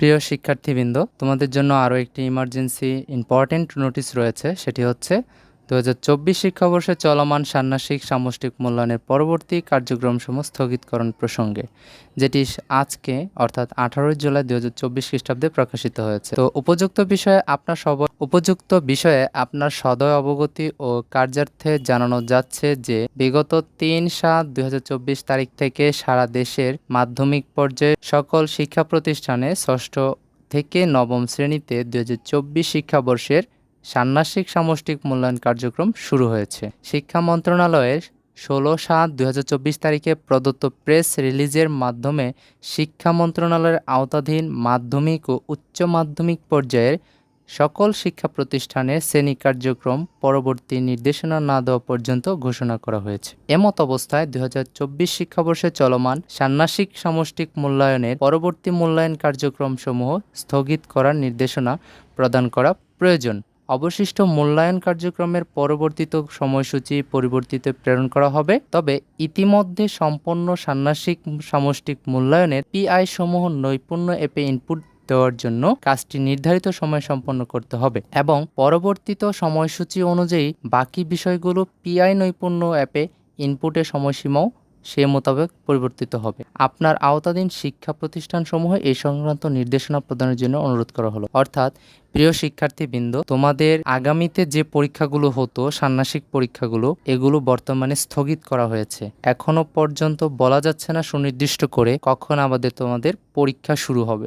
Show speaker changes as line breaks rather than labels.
প্রিয় শিক্ষার্থীবৃন্দ তোমাদের জন্য আরও একটি ইমার্জেন্সি ইম্পর্ট্যান্ট নোটিশ রয়েছে সেটি হচ্ছে দু হাজার চব্বিশ শিক্ষাবর্ষে চলমান ষান্মাসিক সামষ্টিক মূল্যায়নের পরবর্তী কার্যক্রম কার্যক্রমসমূহ স্থগিতকরণ প্রসঙ্গে, যেটি আজকে, অর্থাৎ আঠারোই জুলাই দু হাজার চব্বিশ খ্রিস্টাব্দে প্রকাশিত হয়েছে। তো উপযুক্ত বিষয়ে আপনার সব, উপযুক্ত বিষয়ে আপনার সদয় অবগতি ও কার্যার্থে জানানো যাচ্ছে যে, বিগত তিন সাত দুই তারিখ থেকে সারা দেশের মাধ্যমিক পর্যায়ে সকল শিক্ষা প্রতিষ্ঠানে ষষ্ঠ থেকে নবম শ্রেণীতে দুই হাজার চব্বিশ শিক্ষাবর্ষের ষান্মাসিক সামষ্টিক মূল্যায়ন কার্যক্রম শুরু হয়েছে। শিক্ষা মন্ত্রণালয়ের ষোলো সাত দুই তারিখে প্রদত্ত প্রেস রিলিজের মাধ্যমে শিক্ষা মন্ত্রণালয়ের আওতাধীন মাধ্যমিক ও উচ্চ মাধ্যমিক পর্যায়ের সকল শিক্ষা প্রতিষ্ঠানের শ্রেণি কার্যক্রম পরবর্তী নির্দেশনা না দেওয়া পর্যন্ত ঘোষণা করা হয়েছে। এমত অবস্থায় দু হাজার চব্বিশ শিক্ষাবর্ষে চলমান ষান্মাসিক সামষ্টিক মূল্যায়নের পরবর্তী মূল্যায়ন কার্যক্রমসমূহ স্থগিত করার নির্দেশনা প্রদান করা প্রয়োজন। অবশিষ্ট মূল্যায়ন কার্যক্রমের পরবর্তীত সময়সূচি পরিবর্তিত প্রেরণ করা হবে। তবে ইতিমধ্যে সম্পন্ন ষান্মাসিক সামষ্টিক মূল্যায়নের পিআই সমূহ নৈপুণ্য অ্যাপে ইনপুট দেওয়ার জন্য কাজটি নির্ধারিত সময় সম্পন্ন করতে হবে এবং পরবর্তীত সময়সূচি অনুযায়ী বাকি বিষয়গুলো পিআই নৈপুণ্য অ্যাপে ইনপুটের সময়সীমাও সে মোতাবেক পরিবর্তিত হবে। আপনার আওতাধীন শিক্ষা প্রতিষ্ঠানসমূহে এই সংক্রান্ত নির্দেশনা প্রদানের জন্য অনুরোধ করা হলো। অর্থাৎ প্রিয় শিক্ষার্থীবৃন্দ, তোমাদের আগামীতে যে পরীক্ষাগুলো হতো ষান্মাসিক পরীক্ষাগুলো, এগুলো বর্তমানে স্থগিত করা হয়েছে। এখনও পর্যন্ত বলা যাচ্ছে না সুনির্দিষ্ট করে কখন আমাদের তোমাদের পরীক্ষা শুরু হবে।